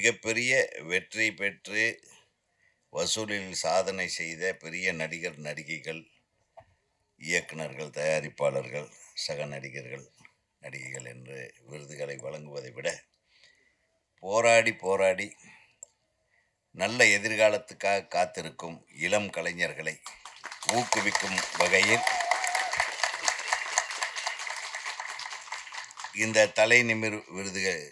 மிகப்பெரிய வெற்றி பெற்று வசூலில் சாதனை செய்த பெரிய நடிகர் நடிகைகள் இயக்குனர்கள் தயாரிப்பாளர்கள் சக நடிகர்கள் நடிகைகள் என்று விருதுகளை வழங்குவதை விட போராடி போராடி நல்ல எதிர்காலத்துக்காக காத்திருக்கும் இளம் கலைஞர்களை ஊக்குவிக்கும் வகையில் இந்த தலை நிமிர் விருதுகள்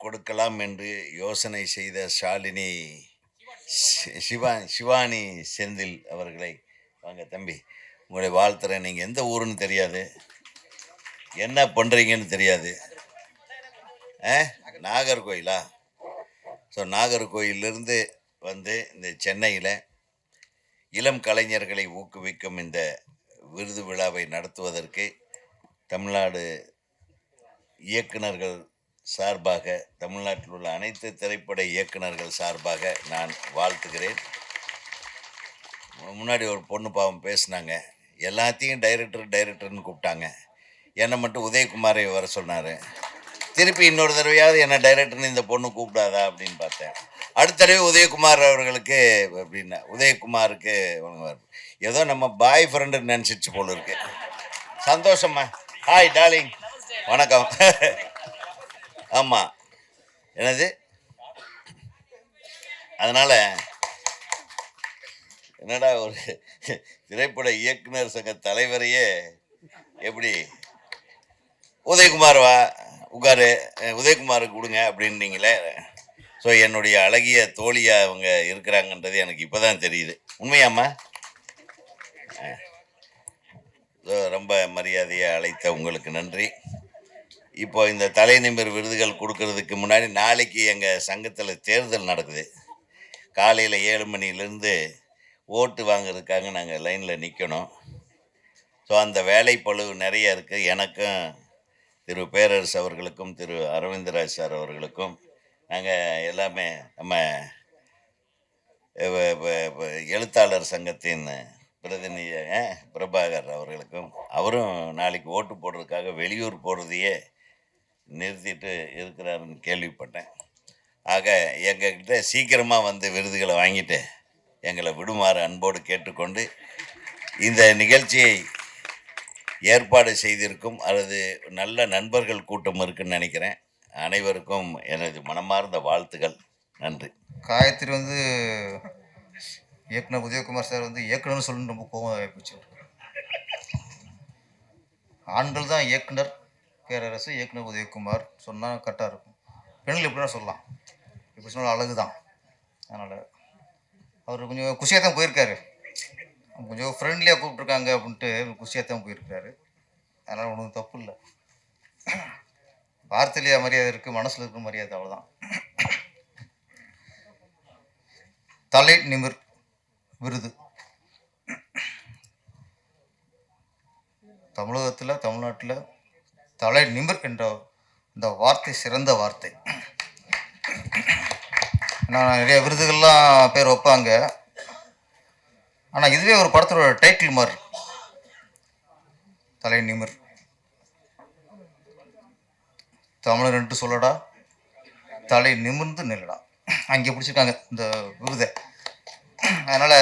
கொடுக்கலாம் என்று யோசனை செய்த ஷாலினி சிவா சிவானி செந்தில் அவர்களை வாங்க தம்பி உங்களை வாழ்த்துறேன் நீங்கள் எந்த ஊருன்னு தெரியாது. என்ன பண்ணுறீங்கன்னு தெரியாது. ஆ? நாகர்கோயிலா? ஸோ நாகர்கோயிலிருந்து வந்து இந்த சென்னையில் இளம் கலைஞர்களை ஊக்குவிக்கும் இந்த விருது விழாவை நடத்துவதற்கு தமிழ்நாடு இயக்குனர்கள் சார்பாக தமிழ்நாட்டில் உள்ள அனைத்து திரைப்பட இயக்குனர்கள் சார்பாக நான் வாழ்த்துகிறேன். முன்னாடி ஒரு பொண்ணு பாவம் பேசினாங்க. எல்லாத்தையும் டைரக்டர் டைரக்டர்னு கூப்பிட்டாங்க. என்னை மட்டும் உதயகுமாரை வர சொன்னார். திருப்பி இன்னொரு தடவையாவது என்ன டைரக்டர்னு இந்த பொண்ணு கூப்பிடாதா அப்படின்னு பார்த்தேன். அடுத்த தடவை உதயகுமார் அவர்களுக்கு அப்படின்னா உதயகுமாருக்கு ஏதோ நம்ம பாய் ஃப்ரெண்டு நினச்சிச்சு போல இருக்கு. சந்தோஷம்மா. Hi darling. வணக்கம். ஆமாம் என்னது? அதனால் என்னடா ஒரு திரைப்பட இயக்குனர் சங்க தலைவரையே எப்படி உதயகுமார் வா உட்காரு உதயகுமாருக்கு கொடுங்க அப்படின்னீங்களே ஸோ என்னுடைய அழகிய தோழியாக அவங்க இருக்கிறாங்கன்றது எனக்கு இப்போ தான் தெரியுது. உண்மையாம்மா? ரொம்ப மரியாதையை அழைத்த உங்களுக்கு நன்றி. இப்போ இந்த தலைநிமிர் விருதுகள் கொடுக்கறதுக்கு முன்னாடி நாளைக்கு எங்கள் சங்கத்தில் தேர்தல் நடக்குது. காலையில் ஏழு மணிலேருந்து ஓட்டு வாங்குறதுக்காக நாங்கள் லைனில் நிற்கணும் ஸோ அந்த வேலைப்பளு நிறைய இருக்குது எனக்கும் திரு பேரரசு அவர்களுக்கும் திரு அரவிந்தராஜ் சார் அவர்களுக்கும் நாங்கள் எல்லாமே நம்ம எழுத்தாளர் சங்கத்தின் பிரதிநிதி பிரபாகர் அவர்களுக்கும் அவரும் நாளைக்கு ஓட்டு போடுறதுக்காக வெளியூர் போகிறதையே நிறுத்திட்டு இருக்கிறாருன்னு கேள்விப்பட்டேன். ஆக எங்ககிட்ட சீக்கிரமாக வந்து விருதுகளை வாங்கிட்டு எங்களை விடுமாறு அன்போடு கேட்டுக்கொண்டு இந்த நிகழ்ச்சியை ஏற்பாடு செய்திருக்கும் அல்லது நல்ல நண்பர்கள் கூட்டம் இருக்குன்னு நினைக்கிறேன். அனைவருக்கும் எனது மனமார்ந்த வாழ்த்துகள். நன்றி. காயத்ரி வந்து இயக்குனர் உதயகுமார் சார் வந்து இயக்குனர்னு சொல்லணும்னு ரொம்ப கோபம் ஆண்கள் தான் இயக்குனர் கேரரசு இயக்குனர் உதயகுமார் சொன்னால் கரெக்டாக இருக்கும். பெண்கள் எப்படின்னா சொல்லலாம். இப்படி சொன்னால் அழகு தான் அதனால் அவர் கொஞ்சம் குஷியாக தான் போயிருக்காரு. கொஞ்சம் ஃப்ரெண்ட்லியாக கூப்பிட்ருக்காங்க அப்படின்ட்டு குஷியாக தான் போயிருக்காரு. அதனால் ஒன்றும் தப்பு இல்லை. வார்த்தையிலேயே மரியாதை இருக்குது மனசில் இருக்கிற மரியாதை அவ்வளோதான் தலை நிமிர் விருது. தமிழகத்தில் தமிழ்நாட்டில் தலை நிமிர் என்ற இந்த வார்த்தை சிறந்த வார்த்தை. நான் நிறைய விருதுகள்லாம் பேர் வைப்பாங்க. ஆனால் இதுவே ஒரு படத்தோட டைட்டில் மாதிரி. தலை நிமிர். தமிழர் என்று சொல்லடா தலை நிமிர்ந்து நில்லடா. அங்கே பிடிச்சிருக்காங்க இந்த விருதை. அதனால்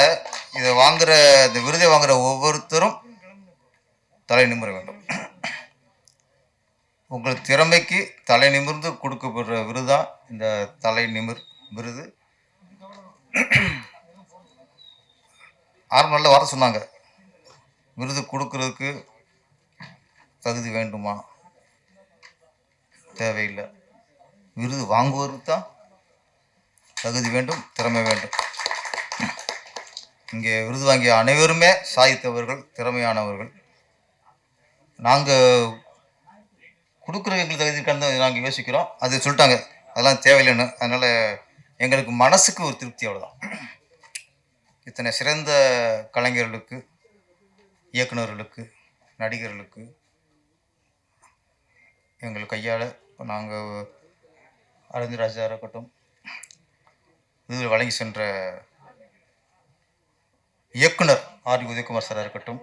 இதை வாங்குகிற இந்த விருதை வாங்குகிற ஒவ்வொருத்தரும் தலை நிமிர வேண்டும். உங்கள் திறமைக்கு தலை நிமிர்ந்து கொடுக்கப்படுற விருது? தான் இந்த தலை நிமிர் விருது. ஆரம்ப நல்ல வர சொன்னாங்க. விருது கொடுக்கறதுக்கு தகுதி வேண்டுமா? தேவையில்லை. விருது வாங்குவதற்கு தான் தகுதி வேண்டும் திறமை வேண்டும். இங்கே விருது வாங்கிய அனைவருமே சாதித்தவர்கள் திறமையானவர்கள். நாங்கள் கொடுக்குற எங்களுக்கு தகுதி இருக்கான்னு நாங்கள் யோசிக்கிறோம். அது சொல்லிட்டாங்க. அதெல்லாம் தேவையில்லைன்னு. அதனால் எங்களுக்கு மனசுக்கு ஒரு திருப்தி அவ்வளோதான் இத்தனை சிறந்த கலைஞர்களுக்கு இயக்குனர்களுக்கு நடிகர்களுக்கு எங்கள் கையால் இப்போ நாங்கள் அரவிந்தராஜா இருக்கட்டும் விருது வழங்கி சென்ற இயக்குனர் ஆர் உதயகுமார் சாராக இருக்கட்டும்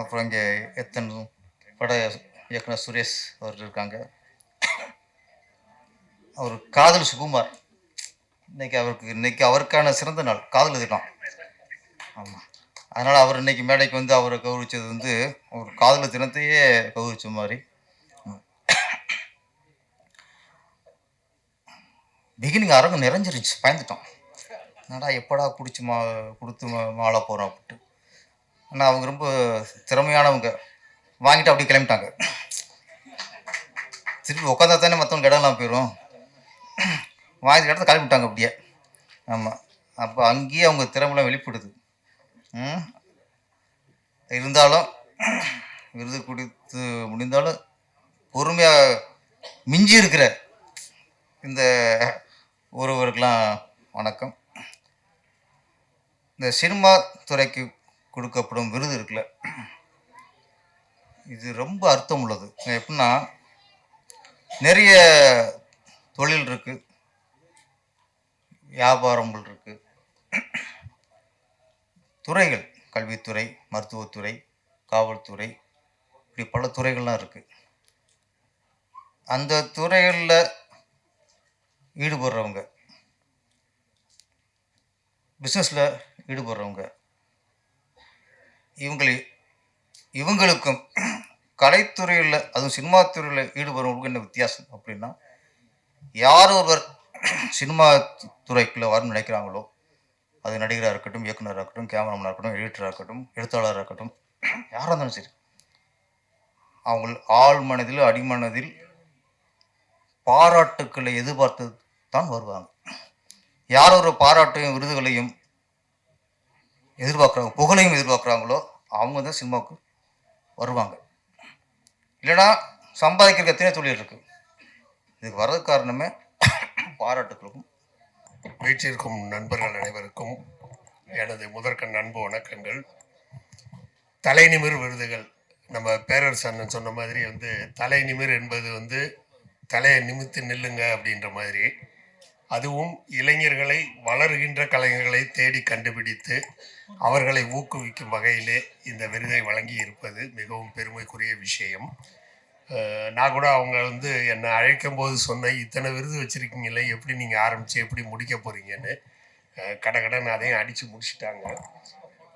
அப்புறம் இங்கே எத்தனை பட இயக்குனர் சுரேஷ் அவர்கள் இருக்காங்க. அவர் காதல் சுகுமார். இன்னைக்கு அவருக்கு இன்னைக்கு அவருக்கான சிறந்த நாள் காதல் தினம் ஆமாம் அதனால் அவர் இன்னைக்கு மேடைக்கு வந்து அவரை கௌரவிச்சது வந்து ஒரு காதல் தினத்தையே கௌரவிச்ச மாதிரி. பிகினிங் அரங்கம் நிறைஞ்சிருச்சு பயந்துட்டோம். என்னடா எப்படா குடிச்சு மா கொடுத்து மா மாலை போகிறோம் அப்படின்ட்டு. ஆனால் அவங்க ரொம்ப திறமையானவங்க. வாங்கிட்டு அப்படியே கிளம்பிட்டாங்க. திருப்பி உட்காந்தா தானே மற்றவங்க இடம்லாம் போயிடும் வாங்கி இடத்த கிளம்பிட்டாங்க அப்படியே. ஆமாம் அப்போ அங்கேயே அவங்க திறமெல்லாம் வெளிப்படுது. இருந்தாலும் விருது கொடுத்து முடிந்தாலும் பொறுமையாக மிஞ்சி இருக்கிற இந்த ஒருவருக்கெலாம் வணக்கம். இந்த சினிமா துறைக்கு கொடுக்கப்படும் விருது இருக்குல்ல. இது ரொம்ப அர்த்தம் உள்ளது. எப்படின்னா நிறைய தொழில் இருக்கு. வியாபாரங்கள் இருக்கு. துறைகள் கல்வித்துறை மருத்துவத்துறை காவல்துறை இப்படி பல துறைகள்லாம் இருக்கு. அந்த துறைகளில் ஈடுபடுறவங்க பிஸ்னஸில் ஈடுபடுறவங்க இவங்களை இவங்களுக்கும் கலைத்துறையில் அதுவும் சினிமா துறையில் ஈடுபடுறவங்களுக்கு என்ன வித்தியாசம் அப்படின்னா யார் ஒருவர் சினிமா துறைக்குள்ளே வரணும்னு நினைக்கிறாங்களோ அது நடிகராக இருக்கட்டும் இயக்குனராக இருக்கட்டும் கேமராமேனாக இருக்கட்டும் எடிட்டராக இருக்கட்டும் எழுத்தாளராக இருக்கட்டும் யாராக இருந்தாலும் சரி அவங்க ஆள் மனதில் அடிமனதில் பாராட்டுக்களை எதிர்பார்த்து தான் வருவாங்க. யார் ஒரு பாராட்டையும் விருதுகளையும் எதிர்பார்க்குறாங்க புகழையும் எதிர்பார்க்குறாங்களோ அவங்க தான் சினிமாவுக்கு வருவாங்க. இல்லைன்னா சம்பாதிக்கிற எத்தனை தொழில் இருக்குது இதுக்கு வர்றது காரணமே பாராட்டுக்களுக்கும் வீற்றிருக்கும் நண்பர்கள் அனைவருக்கும் எனது முதற்கண் அன்பு வணக்கங்கள். தலைநிமிர் விருதுகள். நம்ம பேரரசு அண்ணன் சொன்ன மாதிரி வந்து தலைநிமிர் என்பது வந்து தலையை நிமித்து நில்லுங்க அப்படின்ற மாதிரி. அதுவும் இளைஞர்களை வளருகின்ற கலைஞர்களை தேடி கண்டுபிடித்து அவர்களை ஊக்குவிக்கும் வகையிலே இந்த விருதை வழங்கி இருப்பது மிகவும் பெருமைக்குரிய விஷயம். நான் கூட அவங்க வந்து என்னை அழைக்கும் போது சொன்னேன் இத்தனை விருது வச்சுருக்கீங்களே எப்படி நீங்கள் ஆரம்பித்து எப்படி முடிக்க போகிறீங்கன்னு கடகடன் அதையும் அடித்து முடிச்சிட்டாங்க.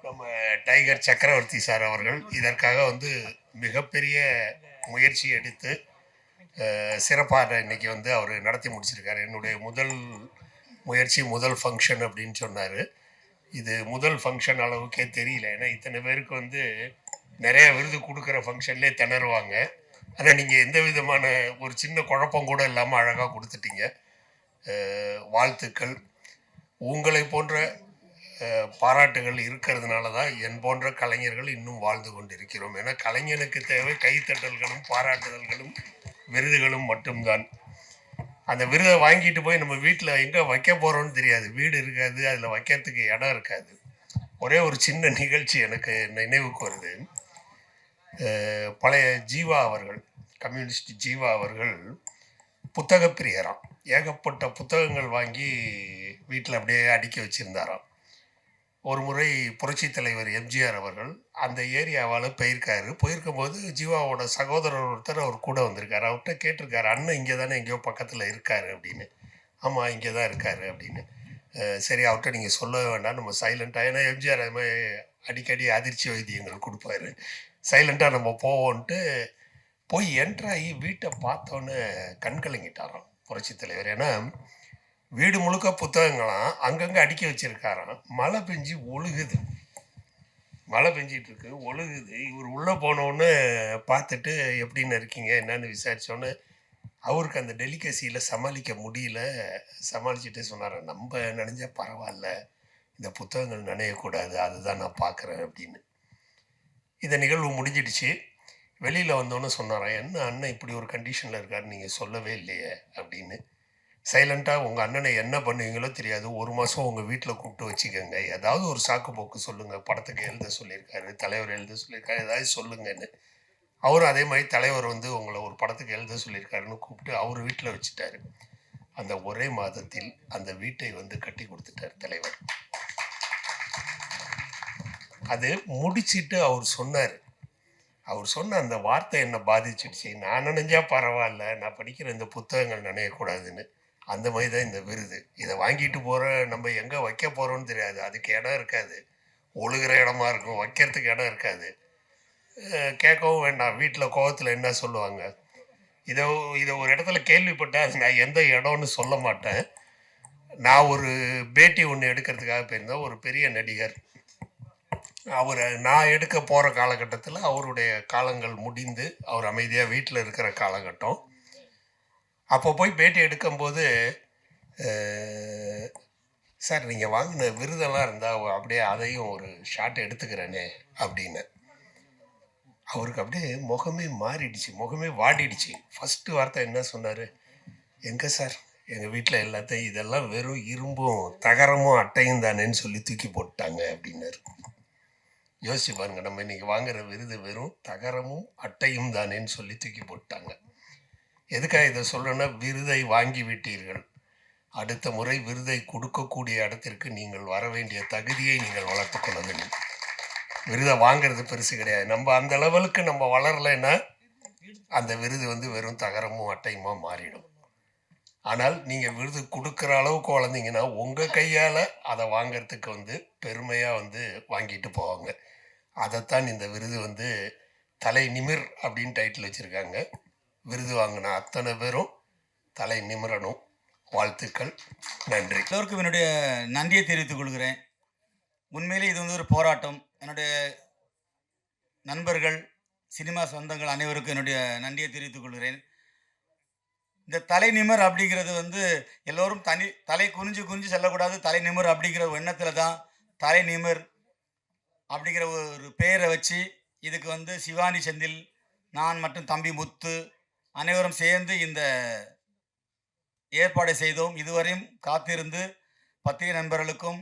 நம்ம டைகர் சக்கரவர்த்தி சார் அவர்கள் இதற்காக வந்து மிகப்பெரிய முயற்சி எடுத்து சிறப்பாக இன்னைக்கு வந்து அவர் நடத்தி முடிச்சிருக்காரு. என்னுடைய முதல் முயற்சி முதல் ஃபங்க்ஷன் அப்படின்னு சொன்னார். இது முதல் ஃபங்க்ஷன் அளவுக்கே தெரியல. ஏன்னா இத்தனை பேருக்கு வந்து நிறைய விருது கொடுக்குற ஃபங்க்ஷன்லேயே திணறுவாங்க. ஆனால் நீங்கள் எந்த விதமான ஒரு சின்ன குழப்பம் கூட இல்லாமல் அழகாக கொடுத்துட்டீங்க. வாழ்த்துக்கள். உங்களை போன்ற பாராட்டுகள் இருக்கிறதுனால தான் என் போன்ற கலைஞர்கள் இன்னும் வாழ்ந்து கொண்டிருக்கிறோம். ஏன்னா கலைஞனுக்கு தேவை கைத்தட்டல்களும் பாராட்டுதல்களும் விருதுகளும் மட்டும்தான். அந்த விருதை வாங்கிட்டு போய் நம்ம வீட்டில் எங்கே வைக்க போகிறோம்னு தெரியாது. வீடு இருக்காது அதில் வைக்கிறதுக்கு இடம் இருக்காது. ஒரே ஒரு சின்ன நிகழ்ச்சி எனக்கு நினைவுக்கு வருது. பழைய ஜீவா அவர்கள் கம்யூனிஸ்ட் ஜீவா அவர்கள் புத்தக பிரியராம் ஏகப்பட்ட புத்தகங்கள் வாங்கி வீட்டில் அப்படியே அடுக்கி வச்சுருந்தாராம். ஒரு முறை புரட்சி தலைவர் எம்ஜிஆர் அவர்கள் அந்த ஏரியாவால் போயிருக்காரு. போயிருக்கும்போது ஜீவாவோட சகோதரர் ஒருத்தர் அவர் கூட வந்திருக்காரு. அவர்கிட்ட கேட்டிருக்காரு அண்ணன் இங்கே தானே எங்கேயோ பக்கத்தில் இருக்காரு அப்படின்னு. ஆமாம் இங்கே தான் இருக்காரு அப்படின்னு. சரி அவர்கிட்ட நீங்கள் சொல்ல வேண்டாம் நம்ம சைலண்ட்டாக ஏன்னா எம்ஜிஆர் அது மாதிரி அடிக்கடி அதிர்ச்சி வைத்தியங்கள் கொடுப்பாரு. சைலண்ட்டாக நம்ம போவோன்ட்டு போய் என்ட்ராகி வீட்டை பார்த்தோன்னே கண்கலங்கிட்டாராம் புரட்சி தலைவர். ஏன்னா வீடு முழுக்க புத்தகங்களாம் அங்கங்கே அடுக்கி வச்சிருக்காராம். மழை பெஞ்சு ஒழுகுது. மழை பெஞ்சிட்டு இருக்கு. ஒழுகுது. இவர் உள்ளே போனோன்னு பார்த்துட்டு எப்படின்னு இருக்கீங்க? என்னன்னு விசாரித்தோன்னு அவருக்கு அந்த டெலிகசியில் சமாளிக்க முடியல. சமாளிச்சுட்டு சொன்னார். நம்ம நினைஞ்சா பரவாயில்ல. இந்த புத்தகங்கள் நினையக்கூடாது. அதுதான் நான் பார்க்குறேன் அப்படின்னு. இந்த நிகழ்வு முடிஞ்சிடுச்சு. வெளியில் வந்தோன்னு சொன்னாரான் என்ன அண்ணன் இப்படி ஒரு கண்டிஷனில் இருக்காருன்னு நீங்கள் சொல்லவே இல்லையே. அப்படின்னு. சைலண்ட்டாக உங்கள் அண்ணனை என்ன பண்ணுவீங்களோ தெரியாது. ஒரு மாதம் உங்கள் வீட்டில் கூப்பிட்டு வச்சுக்கோங்க. ஏதாவது ஒரு சாக்கு போக்கு சொல்லுங்கள் படத்துக்கு எழுத சொல்லியிருக்காரு தலைவர் எழுத சொல்லியிருக்காரு ஏதாவது சொல்லுங்கன்னு. அவரும் அதே மாதிரி தலைவர் வந்து உங்களை ஒரு படத்துக்கு எழுத சொல்லியிருக்காருன்னு கூப்பிட்டு அவர் வீட்டில் வச்சுட்டாரு. அந்த ஒரே மாதத்தில் அந்த வீட்டை வந்து கட்டி கொடுத்துட்டார் தலைவர். அது முடிச்சிட்டு அவர் சொன்னார். அவர் சொன்ன அந்த வார்த்தை என்னை பாதிச்சிடுச்சு? நான் நினைஞ்சா பரவாயில்ல. நான் படிக்கிற இந்த புத்தகங்கள் நினையக்கூடாதுன்னு. அந்த மாதிரி தான் இந்த விருது. இதை வாங்கிட்டு போகிற நம்ம எங்கே வைக்க போகிறோம்னு தெரியாது. அதுக்கு இடம் இருக்காது. ஒழுகிற இடமா இருக்கும். வைக்கிறதுக்கு இடம் இருக்காது. கேட்கவும் வேண்டாம். வீட்டில் கோவத்தில் என்ன சொல்லுவாங்க? இதை இதை ஒரு இடத்துல கேள்விப்பட்டேன் நான் எந்த இடம்னு சொல்ல மாட்டேன். நான் ஒரு பேட்டி ஒன்று எடுக்கிறதுக்காக போயிருந்தேன். ஒரு பெரிய நடிகர். அவர் நான் எடுக்க போகிற காலகட்டத்தில் அவருடைய காலங்கள் முடிந்து அவர் அமைதியாக வீட்டில் இருக்கிற காலகட்டம். அப்போ போய் பேட்டி எடுக்கும்போது சார் நீங்கள் வாங்கின விருதெல்லாம் இருந்தால் அப்படியே அதையும் ஒரு ஷாட் எடுத்துக்கிறேனே அப்படின்னு. அவருக்கு அப்படியே முகமே மாறிடுச்சு முகமே வாடிடுச்சு. ஃபஸ்ட்டு வார்த்தை என்ன சொன்னார்? எங்கே சார் எங்கள் வீட்டில் எல்லாத்தையும் இதெல்லாம் வெறும் இரும்பும் தகரமும் அட்டையும் தானேன்னு சொல்லி தூக்கி போட்டாங்க அப்படின்னாரு. யோசிச்சு பாருங்க நம்ம இன்றைக்கி வாங்குகிற விருது வெறும் தகரமும் அட்டையும் தானேன்னு சொல்லி தூக்கி போட்டாங்க. எதுக்காக இதை சொல்லணும்னா விருதை வாங்கி விட்டீர்கள். அடுத்த முறை விருதை கொடுக்கக்கூடிய இடத்திற்கு நீங்கள் வர வேண்டிய தகுதியை நீங்கள் வளர்த்துக் கொள்ள வேண்டும். விருதை வாங்கிறது பெருசு கிடையாது. நம்ம அந்த லெவலுக்கு நம்ம வளரலைன்னா அந்த விருது வந்து வெறும் தகரமும் அட்டையுமா மாறிடும். ஆனால் நீங்கள் விருது கொடுக்குற அளவுக்கு வளர்ந்தீங்கன்னா உங்கள் கையால் அதை வாங்கிறதுக்கு வந்து பெருமையாக வந்து வாங்கிட்டு போவாங்க. அதைத்தான் இந்த விருது வந்து தலை நிமிர் அப்படின்னு டைட்டில் வச்சுருக்காங்க. விருது வாங்கின அத்தனை பேரும் தலை நிமிரணும். வாழ்த்துக்கள். நன்றி. எல்லோருக்கும் என்னுடைய நன்றியை தெரிவித்துக் கொள்கிறேன். உண்மையிலே இது வந்து ஒரு போராட்டம். என்னுடைய நண்பர்கள் சினிமா சொந்தங்கள் அனைவருக்கும் என்னுடைய நன்றியை தெரிவித்துக் கொள்கிறேன். இந்த தலை நிமர் அப்படிங்கிறது வந்து எல்லோரும் தனி தலை குனிஞ்சு குனிஞ்சு செல்லக்கூடாது. தலை நிமர் அப்படிங்கிற ஒரு எண்ணத்தில் தான் தலை நிமர் அப்படிங்கிற ஒரு பெயரை வச்சு இதுக்கு வந்து சிவானி செந்தில் நான் மற்றும் தம்பி முத்து அனைவரும் சேர்ந்து இந்த ஏற்பாடு செய்தோம். இதுவரையும் காத்திருந்து பத்திரிகை நண்பர்களுக்கும்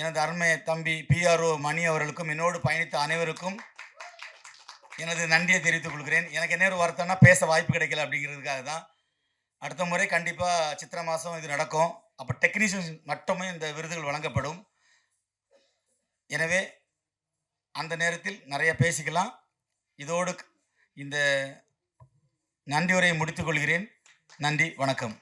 எனது அருமை தம்பி பிஆர்ஓ மணி அவர்களுக்கும் என்னோடு பயணித்த அனைவருக்கும் எனது நன்றியை தெரிவித்துக் கொள்கிறேன். எனக்கு என்ன ஒரு வருத்தம்னா பேச வாய்ப்பு கிடைக்கல அப்படிங்கிறதுக்காக தான். அடுத்த முறை கண்டிப்பாக சித்திரை மாதம் இது நடக்கும். அப்போ டெக்னீஷியன்ஸ் மட்டுமே இந்த விருதுகள் வழங்கப்படும். எனவே அந்த நேரத்தில் நிறைய பேசிக்கலாம். இதோடு இந்த நன்றி உரையை முடித்துக் கொள்கிறேன். நன்றி வணக்கம்.